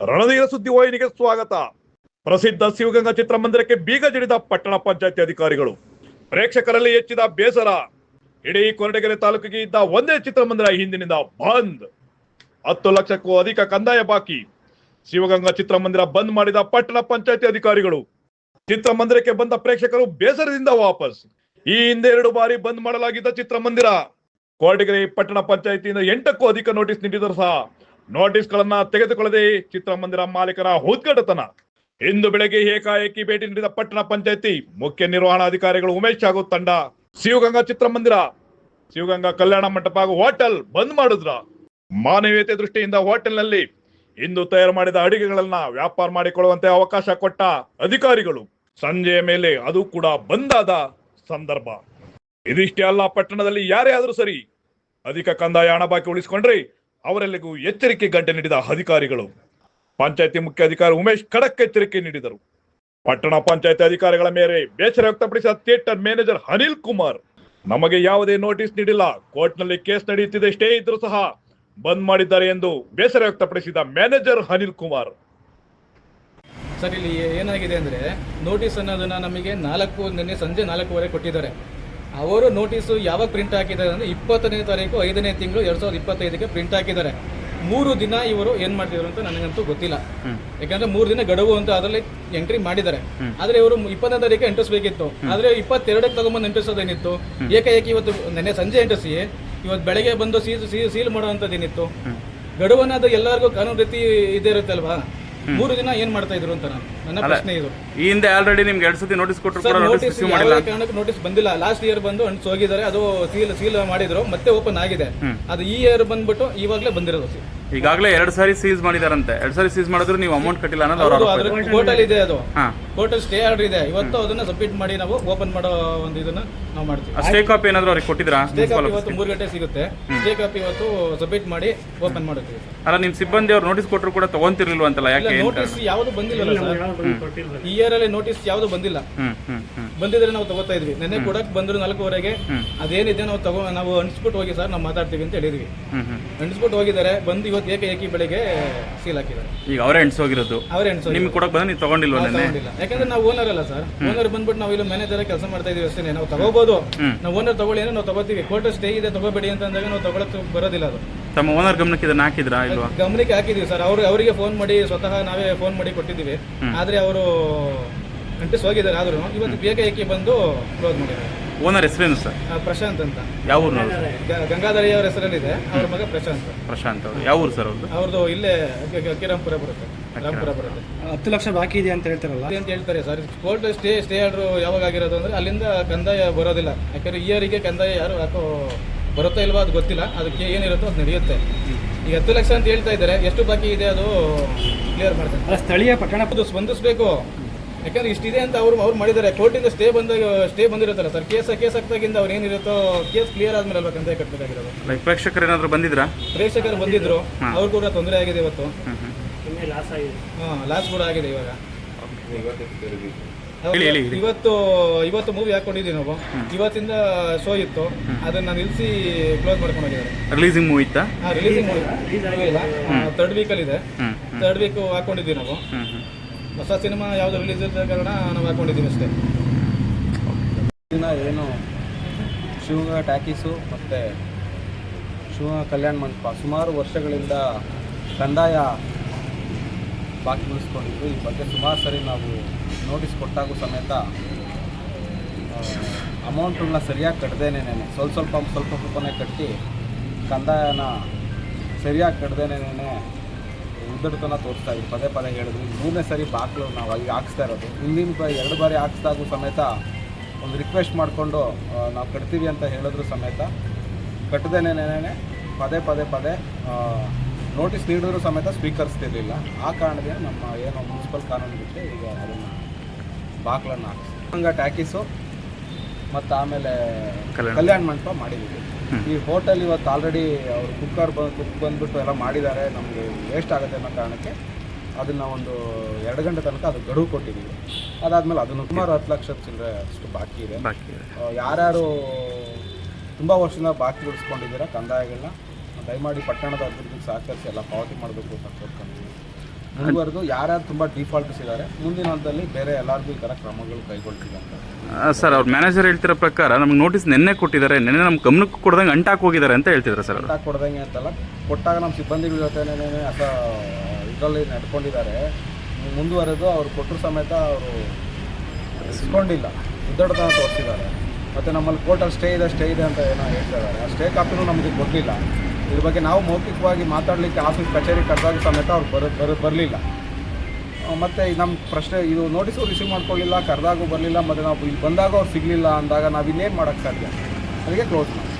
ರಣಧೀರ ಸುದ್ದಿವಾಹಿನಿಗೆ ಸ್ವಾಗತ. ಪ್ರಸಿದ್ಧ ಶಿವಗಂಗಾ ಚಿತ್ರಮಂದಿರಕ್ಕೆ ಬೀಗ ಜಡಿದ ಪಟ್ಟಣ ಪಂಚಾಯತಿ ಅಧಿಕಾರಿಗಳು. ಪ್ರೇಕ್ಷಕರಲ್ಲಿ ಹೆಚ್ಚಿದ ಬೇಸರ. ಇಡೀ ಕೊರಟಗೆರೆ ತಾಲೂಕಿಗೆ ಇದ್ದ ಒಂದೇ ಚಿತ್ರಮಂದಿರ ಹಿಂದಿನಿಂದ ಬಂದ್. ಹತ್ತು ಲಕ್ಷಕ್ಕೂ ಅಧಿಕ ಕಂದಾಯ ಬಾಕಿ. ಶಿವಗಂಗಾ ಚಿತ್ರಮಂದಿರ ಬಂದ್ ಮಾಡಿದ ಪಟ್ಟಣ ಪಂಚಾಯತಿ ಅಧಿಕಾರಿಗಳು. ಚಿತ್ರಮಂದಿರಕ್ಕೆ ಬಂದ ಪ್ರೇಕ್ಷಕರು ಬೇಸರದಿಂದ ವಾಪಸ್. ಈ ಹಿಂದೆ ಎರಡು ಬಾರಿ ಬಂದ್ ಮಾಡಲಾಗಿದ್ದ ಚಿತ್ರಮಂದಿರ. ಕೊರಟಗೆರೆ ಪಟ್ಟಣ ಪಂಚಾಯತಿಯಿಂದ ಎಂಟಕ್ಕೂ ಅಧಿಕ ನೋಟಿಸ್ ನೀಡಿದರೂ ಸಹ ನೋಟಿಸ್ ಗಳನ್ನ ತೆಗೆದುಕೊಳ್ಳದೆ ಚಿತ್ರಮಂದಿರ ಮಾಲೀಕರ ಉದ್ಘಾಟತನ ಇಂದು ಬೆಳಗ್ಗೆ ಏಕಾಏಕಿ ಭೇಟಿ ನೀಡಿದ ಪಟ್ಟಣ ಪಂಚಾಯತಿ ಮುಖ್ಯ ನಿರ್ವಹಣಾ ಅಧಿಕಾರಿಗಳು ಉಮೇಶ್ ಹಾಗೂ ತಂಡ, ಶಿವಗಂಗಾ ಚಿತ್ರಮಂದಿರ, ಶಿವಗಂಗಾ ಕಲ್ಯಾಣ ಮಂಟಪ ಹಾಗೂ ಹೋಟೆಲ್ ಬಂದ್ ಮಾಡಿದ್ರ. ಮಾನವೀಯತೆ ದೃಷ್ಟಿಯಿಂದ ಹೋಟೆಲ್ನಲ್ಲಿ ಇಂದು ತಯಾರು ಮಾಡಿದ ಅಡಿಗೆಗಳನ್ನ ವ್ಯಾಪಾರ ಮಾಡಿಕೊಳ್ಳುವಂತೆ ಅವಕಾಶ ಕೊಟ್ಟ ಅಧಿಕಾರಿಗಳು. ಸಂಜೆಯ ಮೇಲೆ ಅದು ಕೂಡ ಬಂದಾದ ಸಂದರ್ಭ. ಇದಿಷ್ಟೇ ಅಲ್ಲ, ಪಟ್ಟಣದಲ್ಲಿ ಯಾರೇ ಆದರೂ ಸರಿ, ಅಧಿಕ ಕಂದಾಯ ಹಣ ಬಾಕಿ ಉಳಿಸಿಕೊಂಡ್ರೆ ಅವರೆಲ್ಲರಿಗೂ ಎಚ್ಚರಿಕೆ ಗಂಟೆ ನೀಡಿದ ಅಧಿಕಾರಿಗಳು. ಪಂಚಾಯತಿ ಮುಖ್ಯ ಅಧಿಕಾರಿ ಉಮೇಶ್ ಖಡಕ್ ಎಚ್ಚರಿಕೆ ನೀಡಿದರು. ಪಟ್ಟಣ ಪಂಚಾಯತಿ ಅಧಿಕಾರಿಗಳ ಮೇಲೆ ಬೇಸರ ವ್ಯಕ್ತಪಡಿಸಿದ ಥಿಯೇಟರ್ ಮ್ಯಾನೇಜರ್ ಅನಿಲ್ ಕುಮಾರ್, ನಮಗೆ ಯಾವುದೇ ನೋಟಿಸ್ ನೀಡಿಲ್ಲ. ಕೋರ್ಟ್ನಲ್ಲಿ ಕೇಸ್ ನಡೆಯುತ್ತಿದೆ ಸ್ಟೇ ಇದ್ರೂ ಸಹ ಬಂದ್ ಮಾಡಿದ್ದಾರೆ ಎಂದು ಬೇಸರ ವ್ಯಕ್ತಪಡಿಸಿದ ಮ್ಯಾನೇಜರ್ ಅನಿಲ್ ಕುಮಾರ್. ಸರ್, ಇಲ್ಲಿ ಏನಾಗಿದೆ ಅಂದರೆ ನೋಟಿಸ್ ಅನ್ನೋದನ್ನ ನಮಗೆ ನಾಲ್ಕು, ನಿನ್ನೆ ಸಂಜೆ ನಾಲ್ಕೂವರೆ ಕೊಟ್ಟಿದ್ದಾರೆ. ಅವರು ನೋಟಿಸು ಯಾವಾಗ ಪ್ರಿಂಟ್ ಹಾಕಿದ್ದಾರೆ ಅಂದರೆ ಇಪ್ಪತ್ತನೇ ತಾರೀಕು ಐದನೇ ತಿಂಗಳು ಎರಡು ಸಾವಿರದ ಇಪ್ಪತ್ತೈದಕ್ಕೆ ಪ್ರಿಂಟ್ ಹಾಕಿದ್ದಾರೆ. ಮೂರು ದಿನ ಇವರು ಏನು ಮಾಡ್ತಿದ್ರು ಅಂತ ನನಗಂತೂ ಗೊತ್ತಿಲ್ಲ. ಯಾಕಂದ್ರೆ ಮೂರು ದಿನ ಗಡುವು ಅಂತ ಅದರಲ್ಲಿ ಎಂಟ್ರಿ ಮಾಡಿದ್ದಾರೆ. ಆದ್ರೆ ಇವರು ಇಪ್ಪತ್ತನೇ ತಾರೀಕು ಎಂಟಿಸ್ಬೇಕಿತ್ತು ಆದ್ರೆ ಇಪ್ಪತ್ತೆರಡಕ್ಕೆ ತಗೊಂಬಂದು ಎಂಟಿಸೋದೇನಿತ್ತು ಏಕಾಏಕಿ ಇವತ್ತು ನೆನ್ನೆ ಸಂಜೆ ಎಂಟಿಸಿ ಇವತ್ತು ಬೆಳಗ್ಗೆ ಬಂದು ಸೀಲ್ ಸೀಲ್ ಸೀಲ್ ಮಾಡುವಂಥದ್ದೇನಿತ್ತು? ಗಡುವನ್ನ ಅದು ಎಲ್ಲರಿಗೂ ಕಾನೂನು ರೀತಿ ಇದೇ ಇರುತ್ತಲ್ವಾ? ಮೂರು ದಿನ ಏನ್ ಮಾಡ್ತಾ ಇದ್ರು ಅಂತ ನಾನು? ನನ್ನ ಪ್ರಶ್ನೆ ಇದು. ಈ ಹಿಂದೆ ಆಲ್ರೆಡಿ ನಿಮ್ಗೆ ಎರಡು ಸತಿ ನೋಟಿಸ್ ಕೊಟ್ಟರು ಕೂಡ ನೋಟಿಸ್ ನೋಟಿಸ್ ರಿಸೀವ್ ಮಾಡಿಲ್ಲ ಕಾರಣಕ್ಕೂ ನೋಟಿಸ್ ಬಂದಿಲ್ಲ. ಲಾಸ್ಟ್ ಇಯರ್ ಬಂದು ಹಣ್ಣು ಹೋಗಿದ್ದಾರೆ ಅದು ಸೀಲ್ ಸೀಲ್ ಮಾಡಿದ್ರು ಮತ್ತೆ ಓಪನ್ ಆಗಿದೆ. ಅದು ಈ ಇಯರ್ ಬಂದ್ಬಿಟ್ಟು ಇವಾಗಲೇ ಬಂದಿರೋದು seal. ಈಗಾಗಲೇ ಎರಡು ಸಾರಿ ಸೀಸ್ ಮಾಡಿದಾರಂತೆ. ಎರಡು ಸಾರಿ ಸೀಸ್ ಮಾಡಿದ್ರು ನೀವು ಅಮೌಂಟ್ ಕಟ್ಟಿಲ್ಲ ಅನ್ನೋದು ಅವ್ರ ಹೋಟೆಲ್ ಆರೋಪ ಇದೆ. ಕೋರ್ಟಲ್ ಇದೆ ಅದು. ಹಾ. ಕೋರ್ಟಲ್ ಸ್ಟೇ ಆರ್ಡರ್ ಇದೆ. ಇವತ್ತು ಅದನ್ನ ಸಬ್ಮಿಟ್ ಮಾಡಿ ನಾವು ಓಪನ್ ಮಾಡೋ ಒಂದು ಇದನ್ನ ನಾವು ಮಾಡ್ತೀವಿ. ಸ್ಟೇ ಕಾಪಿ ಏನಾದ್ರು ಅವ್ರಿಗೆ ಕೊಟ್ಟಿದ್ರಾ ಸ್ಟೇ ಕಾಪಿ ಇವತ್ತು ಮೂರು ಗಂಟೆ ಸಿಗುತ್ತೆ. ಸ್ಟೇ ಕಾಪಿ ಇವತ್ತು ಸಬ್ಮಿಟ್ ಮಾಡಿ ಓಪನ್ ಮಾಡುತ್ತೀವಿ. ಅಲ್ಲ ನಿಮ್ಮ ಸಿಬ್ಬಂದಿ ಅವ್ರು ನೋಟಿಸ್ ಕೊಟ್ಟರು ಕೂಡ ತಗೊಂತಿರ್ಲಿಲ್ವಂತಲ್ಲ ಯಾಕೆ ನೋಟಿಸ್ ಯಾವುದು ಬಂದಿಲ್ಲ ಸರ್? ಈ ಇಯರ್ ಅಲ್ಲಿ ನೋಟಿಸ್ ಯಾವುದು ಬಂದಿಲ್ಲ. ಹ್ಮ್ ಹ್ಮ್ ಹ್ಮ್. ಬಂದಿದ್ರೆ ನಾವು ತಗೋತಾ ಇದ್ವಿ. ನೆನ್ನೆ ಕೊಡಕ್ ಬಂದ್ರು ನಾಲ್ಕೂವರೆಗೆ. ಅದೇನಿದೆ ನಾವು ತಗೋ ನಾವು ಅಣಿಸ್ಬಿಟ್ಟು ಹೋಗಿ ಸರ್ ನಾವು ಮಾತಾಡ್ತೀವಿ ಅಂತ ಹೇಳಿದ್ವಿ. ಅಂಟಿಸ್ಬಿಟ್ಟು ಹೋಗಿದ್ದಾರೆ ಬಂದು ಇವತ್ತು ಏಕೆ ಏಕಿ ಬೆಳಿಗ್ಗೆ ಸೀಲ್ ಹಾಕಿದ್ದಾರೆ. ಈಗ ಅವರೇ ಎಣ್ಸೋಗಿರೋದು. ಅವರೇ ಅಣಿಸೋ ನಿಮ್ಗೆ ಕೊಡಕ್ ಬಂದ್ರೆ ನೀವು ತಗೊಂಡಿಲ್ವ ತಗೊಂಡಿಲ್ಲ. ಯಾಕಂದ್ರೆ ನಾವು ಓನರ್ ಅಲ್ಲ ಸರ್. ಓನರ್ ಬಂದ್ಬಿಟ್ಟು ನಾವು ಇಲ್ಲಿ ಮ್ಯಾನೇಜರ್ ಕೆಲಸ ಮಾಡ್ತಾ ಇದೀವಿ ಅಷ್ಟೇ ನಾವು ತಗೋಬಹುದು ನಾವು ಓನರ್ ತಗೊಳ್ಳಿ ಅಂದ್ರೆ ನಾವು ತಗೋತೀವಿ. ಕೋರ್ಟ್ ಸ್ಟೇ ಇದೆ ತಗೋಬೇಡಿ ಅಂತ ಅಂದಾಗ ನಾವು ತಗೊಳಕ್ ಬರೋದಿಲ್ಲ ಅದು. ತಮ್ಮ ಓನರ್ ಗಮನಕ್ಕೆ ಇದನ್ನ ಹಾಕಿದ್ರಾ ಇಲ್ವಾ? ಗಮನಕ್ಕೆ ಹಾಕಿದೀವಿ ಸರ್. ಅವ್ರು ಅವರಿಗೆ ಫೋನ್ ಮಾಡಿ ಸ್ವತಃ ನಾವೇ ಫೋನ್ ಮಾಡಿ ಕೊಟ್ಟಿದ್ದೀವಿ. ಆದ್ರೆ ಅವರು ಅಂಟಿಸ್ ಹೋಗಿದ್ದಾರೆ ಆದ್ರೂ ಇವತ್ತು ಬೇಗ ಏಕೆ ಬಂದು ಕ್ಲೋಸ್ ಮಾಡಿದ್ದಾರೆ. ಓನರ್ ಹೆಸರೇನು ಸರ್? ಪ್ರಶಾಂತ್ ಅಂತ. ಯಾವ ಊರು ಗ- ಗಂಗಾಧರಿ ಅವರ ಹೆಸರಲ್ಲಿದೆ. ಅವ್ರ ಮಗ ಪ್ರಶಾಂತ್. ಪ್ರಶಾಂತ್ ಅವರು. ಯಾವ ಊರು ಸರ್ ಅವ್ರದ್ದು? ಅವ್ರದ್ದು ಇಲ್ಲೇ ಕಿರಂಪುರ ಬರುತ್ತೆ. ರಾಮಪುರ ಬರುತ್ತೆ. ಹತ್ತು ಲಕ್ಷ ಬಾಕಿ ಇದೆ ಅಂತ ಹೇಳ್ತಾರಲ್ಲ? ಅಂತ ಹೇಳ್ತಾರೆ sir. Court stay stay order ಯಾವಾಗ ಆಗಿರೋದು ಅಂದ್ರೆ ಅಲ್ಲಿಂದ ಕಂದಾಯ ಬರೋದಿಲ್ಲ. ಯಾಕಂದ್ರೆ ಇಯರಿಗೆ ಕಂದಾಯ ಯಾರು ಯಾಕೋ ಬರುತ್ತೋ ಇಲ್ವೋ ಅದು ಗೊತ್ತಿಲ್ಲ. ಅದಕ್ಕೆ ಏನಿರುತ್ತೋ ಅದು ನಡೆಯುತ್ತೆ. ಈಗ ಹತ್ತು ಲಕ್ಷ ಅಂತ ಹೇಳ್ತಾ ಇದ್ದಾರೆ. ಎಷ್ಟು ಬಾಕಿ ಇದೆ ಅದು ಕ್ಲಿಯರ್ ಮಾಡ್ತಾರೆ ಸ್ಥಳೀಯ ಪಟ್ಟಣ ಸ್ಪಂದಿಸಬೇಕು ಯಾಕಂದ್ರೆ ಇಷ್ಟಿದೆ ಅಂತ ಅವ್ರು ಅವ್ರು ಮಾಡಿದ್ದಾರೆ. ಕೋರ್ಟಿಂದ ಸ್ಟೇ ಬಂದಾಗ ಸ್ಟೇ ಬಂದಿರುತ್ತಲ್ಲ ಸರ್ ಕೇಸ್ ಕೇಸ್ ಹಾಕ್ದಾಗಿಂದ ಅವ್ರು ಏನಿರುತ್ತೋ ಕೇಸ್ ಕ್ಲಿಯರ್ ಆದ್ಮೇಲೆ ಅಲ್ವಾ ಕಂದಾಯ ಕಟ್ಟಬೇಕಾಗಿರೋದು? ಲೈಕ್ ಪ್ರೇಕ್ಷಕರು ಏನಾದ್ರು ಬಂದಿದ್ರಾ? ಪ್ರೇಕ್ಷಕರು ಬಂದಿದ್ರು. ಅವ್ರು ಕೂಡ ತೊಂದರೆ ಆಗಿದೆ ಇವತ್ತು. ಹ್ಮ್ ಹ್ಮ್. ಹಾಂ ಲಾಸ್ ಕೂಡ ಆಗಿದೆ ಇವಾಗ. ಇವತ್ತು ಇವತ್ತು ಮೂವಿ ಹಾಕೊಂಡಿದ್ದೀವಿ ನಾವು. ಇವತ್ತಿಂದ ಶೋ ಇತ್ತು. ಅದನ್ನ ನಿಲ್ಲಿಸಿ ಕ್ಲೋಸ್ ಮಾಡ್ಕೊಂಡು ಹೋಗಿದ್ದಾರೆ. ರಿಲೀಸಿಂಗ್ ಮೂವಿ ಇತ್ತಾ? ರಿಲೀಸಿಂಗ್ ಮೂವಿ ತರ್ಡ್ ವೀಕಲ್ಲಿ ಇದೆ. ಥರ್ಡ್ ತರ್ಡ್ ವೀಕ್ ಹಾಕೊಂಡಿದ್ದೀವಿ ನಾವು. ಹ್ಮ್ ಹ್ಮ್. ಹೊಸ ಸಿನಿಮಾ ಯಾವುದು ರಿಲೀಸ್ ಇದ್ದ ಕಾರಣ ನಾವು ಹಾಕೊಂಡಿದ್ದೀವಿ ಅಷ್ಟೇ. ದಿನ ಏನು, ಶಿವಮೊಗ್ಗ ಟ್ಯಾಕೀಸು ಮತ್ತು ಶಿವಮೊಗ್ಗ ಕಲ್ಯಾಣ ಮಂಟಪ ಸುಮಾರು ವರ್ಷಗಳಿಂದ ಕಂದಾಯ ಬಾಕಿ ಉಳಿಸ್ಕೊಂಡಿದ್ದು. ಈ ಬಗ್ಗೆ ಸುಮಾರು ಸರಿ ನಾವು ನೋಟಿಸ್ ಕೊಟ್ಟಾಗೂ ಸಮೇತ ಅಮೌಂಟನ್ನ ಸರಿಯಾಗಿ ಕಟ್ಟದೇನೇನೆ ಸ್ವಲ್ಪ ಸ್ವಲ್ಪ ಸ್ವಲ್ಪ ಸ್ವಲ್ಪನೇ ಕಟ್ಟಿ ಕಂದಾಯನ ಸರಿಯಾಗಿ ಕಟ್ಟದೇನೇನೆ ಉದ್ದಟತನ ತೋರಿಸ್ತಾ ಇದ್ವಿ ಪದೇ ಪದೇ ಹೇಳಿದ್ರು. ಮೂರನೇ ಸರಿ ಬಾಕ್ಲು ನಾವು ಈಗ ಹಾಕ್ಸ್ತಾ ಇರೋದು. ಹಿಂದಿನ ಎರಡು ಬಾರಿ ಹಾಕ್ಸ್ದಾಗೂ ಸಮೇತ ಒಂದು ರಿಕ್ವೆಸ್ಟ್ ಮಾಡಿಕೊಂಡು ನಾವು ಕಟ್ತೀವಿ ಅಂತ ಹೇಳಿದ್ರು ಸಮೇತ ಕಟ್ಟದೇನೇನೆ ಪದೇ ಪದೇ ಪದೇ ನೋಟಿಸ್ ನೀಡಿದ್ರು ಸಮೇತ ಸ್ವೀಕರಿಸ್ತಿರ್ಲಿಲ್ಲ. ಆ ಕಾರಣದಿಂದ ನಮ್ಮ ಏನು ಮುನ್ಸಿಪಲ್ ಕಾನೂನು ಬಿಟ್ಟು ಈಗ ಅದನ್ನು ಬಾಕ್ಲನ್ನು ಹಾಕಿಸಿ ಹಂಗೆ ಟ್ಯಾಕೀಸು ಮತ್ತು ಆಮೇಲೆ ಕಲ್ಯಾಣ. ಕಲ್ಯಾಣ ಮಂಟಪ. ಮಾಡಿದ್ದೀವಿ. ಈ ಹೋಟೆಲ್ ಇವತ್ತು ಆಲ್ರೆಡಿ ಅವರು ಕುಕ್ಕರ್ ಬಂದು ಕುಕ್ ಬಂದ್ಬಿಟ್ಟು ಎಲ್ಲ ಮಾಡಿದ್ದಾರೆ. ನಮಗೆ ವೇಸ್ಟ್ ಆಗುತ್ತೆ ಅನ್ನೋ ಕಾರಣಕ್ಕೆ ಅದನ್ನು ಒಂದು ಎರಡು ಗಂಟೆ ತನಕ ಅದು ಗಡುವು ಕೊಟ್ಟಿದ್ದೀವಿ. ಅದಾದಮೇಲೆ ಅದನ್ನು ಸುಮಾರು ಹತ್ತು ಲಕ್ಷದ ಚಿಲ್ಲರೆ ಅಷ್ಟು ಬಾಕಿ ಇದೆ. ಬಾಕಿ ಇದೆ. ಆ, ಯಾರ್ಯಾರು ತುಂಬ ವರ್ಷದಿಂದ ಬಾಕಿ ಉಳಿಸ್ಕೊಂಡಿದ್ದೀರಾ ಕಂದಾಯಗಳನ್ನ? ದಯಮಾಡಿ ಪಟ್ಟಣದ ಅಭಿವೃದ್ಧಿಗೆ ಸಹಕರಿಸಿ ಎಲ್ಲ ಪಾವತಿ ಮಾಡಬೇಕು ಅಂತ ಕೇಳ್ಕೊಂಡಿದ್ದೀವಿ ಮುಂದುವರೆದು ಯಾರ್ಯಾರು ತುಂಬ ಡಿಫಾಲ್ಟ್ಸ್ ಇದ್ದಾರೆ ಮುಂದಿನ ಹಂತದಲ್ಲಿ ಬೇರೆ ಎಲ್ಲರಿಗೂ ಈ ಥರ ಕ್ರಮಗಳು ಕೈಗೊಳ್ತೀವಿ ಅಂತ. ಸರ್ ಅವ್ರ ಮ್ಯಾನೇಜರ್ ಹೇಳ್ತಿರೋ ಪ್ರಕಾರ ನಮ್ಗೆ ನೋಟಿಸ್ ನಿನ್ನೆ ಕೊಟ್ಟಿದ್ದಾರೆ ನಿನ್ನೆ ನಮ್ಮ ಗಮನಕ್ಕೆ ಕೊಡ್ದಂಗೆ ಅಂಟಾಕ್ ಹೋಗಿದ್ದಾರೆ ಅಂತ ಹೇಳ್ತಿದ್ದಾರೆ ಸರ್ ಅಂಟಾಕ್ ಕೊಡ್ದಂಗೆ ಅಂತಲ್ಲ ಕೊಟ್ಟಾಗ ನಮ್ಮ ಸಿಬ್ಬಂದಿಗಳ ಜೊತೆನೇ ಅಸ ಇದರಲ್ಲಿ ನಡ್ಕೊಂಡಿದ್ದಾರೆ. ಮುಂದುವರೆದು ಅವ್ರು ಕೊಟ್ಟರು ಸಮೇತ ಅವರು ಇಸ್ಕೊಂಡಿಲ್ಲ. ಉದ್ದಡತನ ತೋರಿಸಿದ್ದಾರೆ. ಮತ್ತು ನಮ್ಮಲ್ಲಿ ಕೋರ್ಟಲ್ಲಿ ಸ್ಟೇ ಇದೆ ಸ್ಟೇ ಇದೆ ಅಂತ ಏನೋ ಹೇಳ್ತಿದ್ದಾರೆ ಆ ಸ್ಟೇ ಕಾಪಿನೂ ನಮಗೆ ಕೊಡಲಿಲ್ಲ. ಇದ್ರ ಬಗ್ಗೆ ನಾವು ಮೌಖಿಕವಾಗಿ ಮಾತಾಡಲಿಕ್ಕೆ ಆಫೀಸ್ ಕಚೇರಿ ಕರೆದಾಗ ಸಮೇತ ಅವ್ರು ಬರ ಬರ, ಬರಲಿಲ್ಲ. ಮತ್ತು ನಮ್ಮ ಪ್ರಶ್ನೆ, ಇದು ನೋಟಿಸು ರಿಸೀವ್ ಮಾಡ್ಕೊಳ್ಳಿಲ್ಲ ಕರೆದಾಗೂ ಬರಲಿಲ್ಲ, ಮತ್ತು ನಾವು ಇಲ್ಲಿ ಬಂದಾಗ ಅವ್ರು ಸಿಗಲಿಲ್ಲ ಅಂದಾಗ ನಾವು ಇನ್ನೇನು ಮಾಡೋಕ್ಕೆ ಸಾಧ್ಯ? ಅದಕ್ಕೆ ಕ್ಲೋಸ್ ಮಾಡಿ.